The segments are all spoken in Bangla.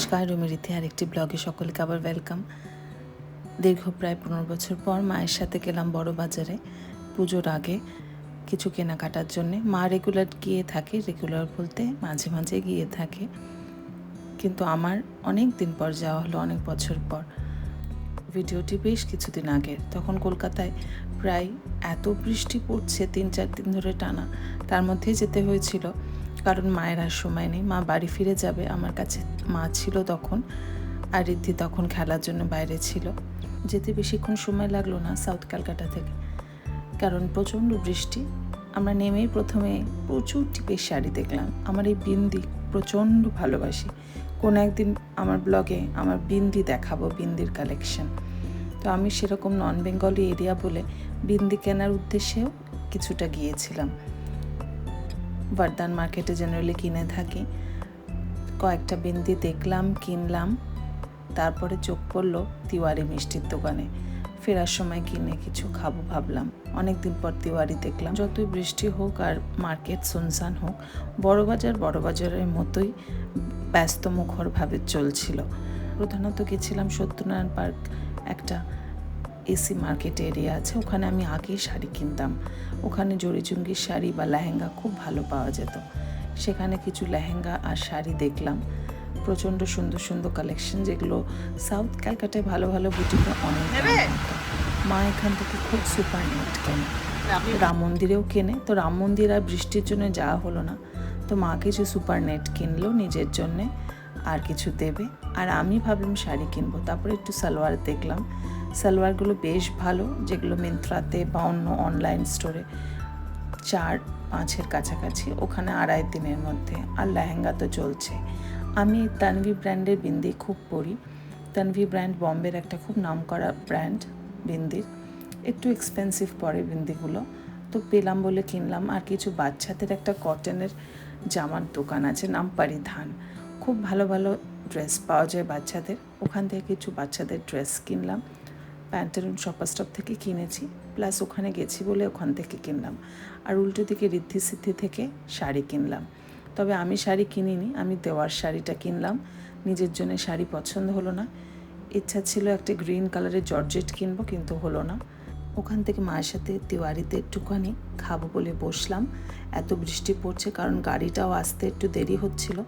নমস্কার, রুমির ইতিহার একটি ব্লগে সকলকে আবার ওয়েলকাম দীর্ঘ প্রায় পনেরো বছর পর মায়ের সাথে গেলাম বড় বাজারে পুজোর আগে কিছু কেনাকাটার জন্যে। মা রেগুলার গিয়ে থাকে রেগুলার বলতে মাঝে মাঝে গিয়ে থাকে। কিন্তু আমার অনেক দিন পর যাওয়া হলো, অনেক বছর পর। ভিডিওটি বেশ কিছুদিন আগের। তখন কলকাতায় প্রায় এত বৃষ্টি পড়ছে, তিন চার দিন ধরে টানা। তার মধ্যেই যেতে হয়েছিল। কারণ মায়ের আর সময় নেই। মা বাড়ি ফিরে যাবে, আমার কাছে মা ছিল তখন আর রিদ্ধি তখন খেলার জন্য বাইরে ছিল। যেতে বেশিক্ষণ সময় লাগল না সাউথ ক্যালকাটা থেকে। কারণ প্রচণ্ড বৃষ্টি, আমরা নেমেই প্রথমে প্রচুর টিপের শাড়ি দেখলাম। আমার এই বিন্দি প্রচণ্ড ভালোবাসি। কোনো একদিন আমার ব্লগে আমার বিন্দি দেখাবো, বিন্দির কালেকশন তো আমি সেরকম নন বেঙ্গলি এরিয়া বলে বিন্দি কেনার উদ্দেশ্যেও কিছুটা গিয়েছিলাম। বর্দান মার্কেটে জেনারেলি কিনে থাকি। কয়েকটা বিন্দি দেখলাম, কিনলাম। তারপরে চোখ পড়ল তিওয়ারি মিষ্টির দোকানে। ফেরার সময় কিনে কিছু খাব ভাবলাম। অনেক দিন পর তিওয়ারি দেখলাম। যতই বৃষ্টি হোক আর মার্কেট সুনসান হোক, বড় বাজার বড় বাজারের মতোই ব্যস্ত মুখরভাবে চলছিল। প্রধানত গেছিলাম সত্যনারায়ণ পার্ক, একটা এসি মার্কেট এরিয়া আছে ওখানে আমি আগেই শাড়ি কিনতাম। ওখানে জড়িচুঙ্গির শাড়ি বা লেহেঙ্গা খুব ভালো পাওয়া যেত। সেখানে কিছু লেহেঙ্গা আর শাড়ি দেখলাম। প্রচণ্ড সুন্দর সুন্দর কালেকশন যেগুলো সাউথ ক্যালকাটায় ভালো ভালো বুটিকে অনেক মা এখান থেকে খুব সুপার নেট কেনে। রাম মন্দিরেও কেনে। তো রাম মন্দির আর বৃষ্টির জন্য যাওয়া হলো না। তো মা কিছু সুপার নেট কিনলো নিজের জন্যে আর কিছু দেবে। আর আমি ভাবলাম শাড়ি কিনবো। তারপরে একটু সালোয়ার দেখলাম। সালোয়ারগুলো বেশ ভালো, যেগুলো মিন্ত্রাতে বা অন্য অনলাইন স্টোরে চার পাঁচের কাছাকাছি, ওখানে আড়াই দিনের মধ্যে, আর লেহেঙ্গা তো চলছে। আমি তানভি ব্র্যান্ডের বিন্দি খুব পরি। তানভি ব্র্যান্ড বম্বের একটা খুব নামকরা ব্র্যান্ড বিন্দির। একটু এক্সপেন্সিভ পড়ে বিন্দিগুলো। তো পেলাম বলে কিনলাম, আর কিছু বাচ্চাদের একটা কটনের জামার দোকান আছে, নাম পরিধান। খুব ভালো ভালো ড্রেস পাওয়া যায় বাচ্চাদের। ওখান থেকে কিছু বাচ্চাদের ড্রেস কিনলাম। প্যান্টালুন শপার স্টপ থেকে কিনেছি প্লাস ওখানে গেছি বলে ওখান থেকে কিনলাম। আর উল্টো দিকে ঋদ্ধি সিদ্ধি থেকে শাড়ি কিনলাম। তবে আমি শাড়ি কিনিনি, আমি দেওয়ার শাড়িটা কিনলাম। নিজের জন্য শাড়ি পছন্দ হলো না। ইচ্ছা ছিল একটা গ্রিন কালারের জর্জেট কিনবো, কিন্তু হলো না। ওখান থেকে মায়ের সাথে তিওয়ারিতে একটুখানি খাব বলে বসলাম। এত বৃষ্টি পড়ছে, কারণ গাড়িটাও আসতে একটু দেরি হচ্ছিল।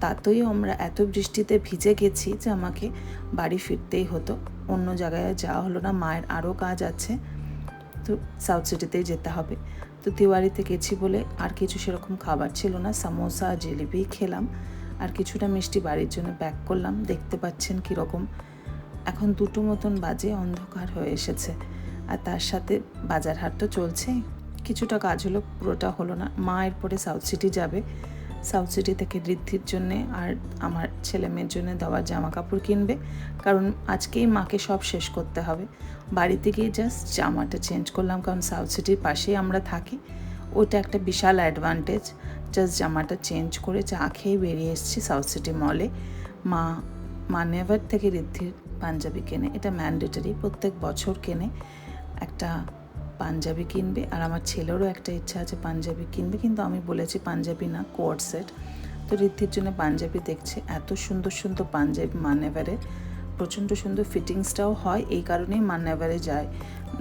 তাতেই আমরা এত বৃষ্টিতে ভিজে গেছি যে আমাকে বাড়ি ফিরতেই হতো। অন্য জায়গায় যাওয়া হলো না, মায়ের আরও কাজ আছে। তো সাউথ সিটিতেই যেতে হবে। তো তিওয়ারিতে গেছি বলে আর কিছু সেরকম খাবার ছিল না। সামোসা, জিলিপি খেলাম। আর কিছুটা মিষ্টি বাড়ির জন্য প্যাক করলাম। দেখতে পাচ্ছেন কীরকম। এখন দুটো মতন বাজে, অন্ধকার হয়ে এসেছে। আর তার সাথে বাজার হাট তো চলছেই। কিছুটা কাজ হলো, পুরোটা হলো না। মা এরপরে সাউথ সিটি যাবে। সাউথ সিটি থেকে ঋদ্ধির জন্যে আর আমার ছেলে মেয়ের জন্য দেওয়ার জামা কাপড় কিনবে। কারণ আজকেই মাকে সব শেষ করতে হবে। বাড়িতে গিয়ে জাস্ট জামাটা চেঞ্জ করলাম, কারণ সাউথ সিটির পাশেই আমরা থাকি। ওটা একটা বিশাল অ্যাডভান্টেজ জাস্ট জামাটা চেঞ্জ করে চা খেয়ে বেরিয়ে এসেছি সাউথ সিটি মলে মা মা নেভার থেকে ঋদ্ধির পাঞ্জাবি কেনে। এটা ম্যান্ডেটারি প্রত্যেক বছর কেনে। একটা পাঞ্জাবি কিনবে, আর আমার ছেলেরও একটা ইচ্ছা আছে পাঞ্জাবি কিনবে, কিন্তু আমি বলেছি পাঞ্জাবি না কোয়ার সেট। তো ঋদ্ধির জন্য পাঞ্জাবি দেখছে, এত সুন্দর সুন্দর পাঞ্জাবি, মান্যেভারে। প্রচণ্ড সুন্দর ফিটিংসটাও হয়, এই কারণেই মান্যেভারে যায়।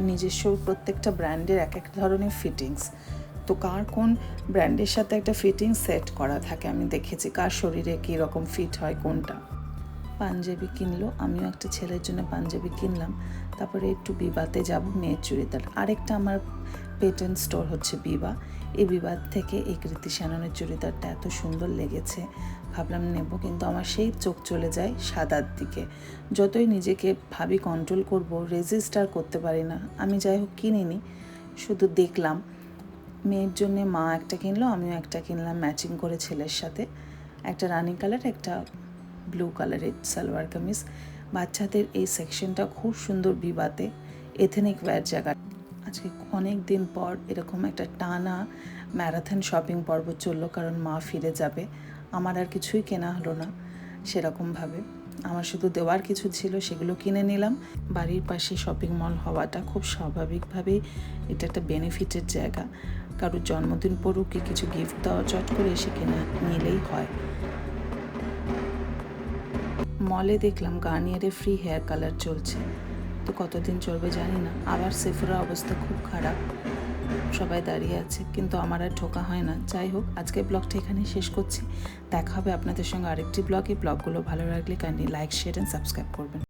নিজস্ব প্রত্যেকটা ব্র্যান্ডের এক এক ধরনের ফিটিংস। তো কার কোন ব্র্যান্ডের সাথে একটা ফিটিং সেট করা থাকে আমি দেখেছি, কার শরীরে কী রকম ফিট হয় কোনটা। পাঞ্জাবি কিনলো, আমিও একটা ছেলের জন্য পাঞ্জাবি কিনলাম। তারপরে একটু বিবাতে যাব মেয়ের চুড়িদার আরেকটা আমার পেটেন্ট স্টোর হচ্ছে বিবা। এই বিবাদ থেকে এই কৃতি শ্যাননের চুড়িদারটা এত সুন্দর লেগেছে। ভাবলাম নেব, কিন্তু আমার সেই চোখ চলে যায় সাদার দিকে। যতই নিজেকে ভাবি কন্ট্রোল করব রেজিস্টার করতে পারি না। আমি যাই হোক কিনিনি, শুধু দেখলাম। মেয়ের জন্যে মা একটা কিনলো, আমিও একটা কিনলাম ম্যাচিং করে ছেলের সাথে। একটা রানি কালার একটা ব্লু কালারের সালোয়ার কামিজ। বাচ্চাদের এই সেকশনটা খুব সুন্দর বিবাতে। এথেনিক ওয়্যার জায়গা। আজকে অনেক দিন পর এরকম একটা টানা ম্যারাথন শপিং পর্ব চলল, কারণ মা ফিরে যাবে। আমার আর কিছুই কেনা হলো না সেরকমভাবে। আমার শুধু দেওয়ার কিছু ছিল, সেগুলো কিনে নিলাম। বাড়ির পাশে শপিং মল হওয়াটা খুব স্বাভাবিকভাবেই এটা একটা বেনিফিটের জায়গা। কারোর জন্মদিন পড়ুক কি কিছু গিফট দেওয়া চট করে এসে কিনে নিলেই হয়। মলে দেখলাম গার্নিয়ারে ফ্রি হেয়ার কালার চলছে। তো কতদিন চলবে জানি না। আবার সেফোরা অবস্থা খুব খারাপ। সবাই দাঁড়িয়ে আছে, কিন্তু আমার আর ঢোকা হয় না। যাই হোক, আজকের ব্লগটা এখানেই শেষ করছি। দেখা হবে আপনাদের সঙ্গে আরেকটি ব্লগ ব্লগে ব্লগগুলো ভালো লাগলে kindly like share and subscribe করবেন।